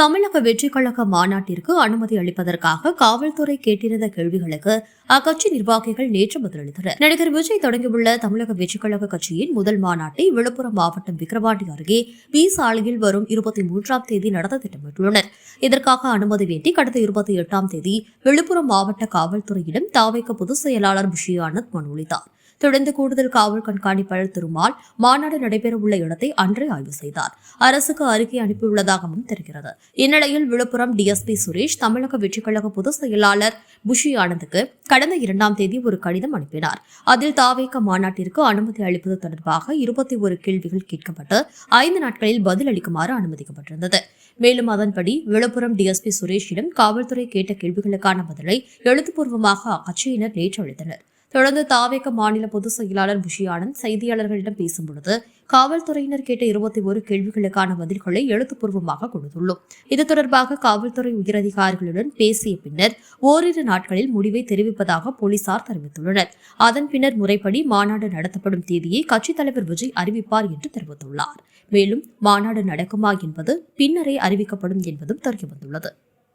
தமிழக வெற்றிக் கழக மாநாட்டிற்கு அனுமதி அளிப்பதற்காக காவல்துறை கேட்டிருந்த கேள்விகளுக்கு அக்கட்சி நிர்வாகிகள் நேற்று பதிலளித்தனர். நடிகர் விஜய் தொடங்கியுள்ள தமிழக வெற்றிக் கழக கட்சியின் முதல் மாநாட்டை விழுப்புரம் மாவட்டம் விக்கிரவாண்டி அருகே பி சாலையில் வரும் இருபத்தி மூன்றாம் தேதி நடத்த திட்டமிட்டுள்ளனர். இதற்காக அனுமதி வேண்டி கடந்த இருபத்தி எட்டாம் தேதி விழுப்புரம் மாவட்ட காவல்துறையிடம் தாவைக்க பொதுச் செயலாளர் புஷி ஆனந்த் மனு அளித்தார். தொடர்ந்து கூடுதல் காவல் கண்காணிப்பாளர் திருமால் மாநாடு நடைபெறவுள்ள இடத்தை அன்றே ஆய்வு செய்தார். அரசுக்கு அறிக்கை அனுப்பியுள்ளதாகவும் தெரிகிறது. இந்நிலையில் விழுப்புரம் டிஎஸ்பி சுரேஷ் தமிழக வெற்றிக்கழக பொதுச் செயலாளர் புஷி ஆனந்துக்கு கடந்த இரண்டாம் தேதி ஒரு கடிதம் அனுப்பினார். அதில் தாவேக மாநாட்டிற்கு அனுமதி அளிப்பது தொடர்பாக இருபத்தி ஒரு கேள்விகள் கேட்கப்பட்டு ஐந்து நாட்களில் பதில் அளிக்குமாறு அனுமதிக்கப்பட்டிருந்தது. மேலும் அதன்படி விழுப்புரம் டிஎஸ்பி சுரேஷிடம் காவல்துறை கேட்ட கேள்விகளுக்கான பதிலை எழுத்துப்பூர்வமாக அக்கட்சியினர் நேற்று அளித்தனர். தொடர்ந்து தாவேக மாநில பொதுச் செயலாளர் புஷி ஆனந்த் செய்தியாளர்களிடம் பேசும்பொழுது காவல்துறையினர் கேட்ட இருபத்தி ஒரு கேள்விகளுக்கான பதில்களை எழுத்துப்பூர்வமாக கொடுத்துள்ளோம். இது தொடர்பாக காவல்துறை உயரதிகாரிகளுடன் பேசிய பின்னர் ஓரிரு நாட்களில் முடிவை தெரிவிப்பதாக போலீசார் தெரிவித்துள்ளனர். அதன் பின்னர் முறைப்படி மாநாடு நடத்தப்படும் தேதியை கட்சித் தலைவர் விஜய் அறிவிப்பார் என்று தெரிவித்துள்ளார். மேலும் மாநாடு நடக்குமா என்பது பின்னரே அறிவிக்கப்படும் என்பதும் தெரியவந்துள்ளது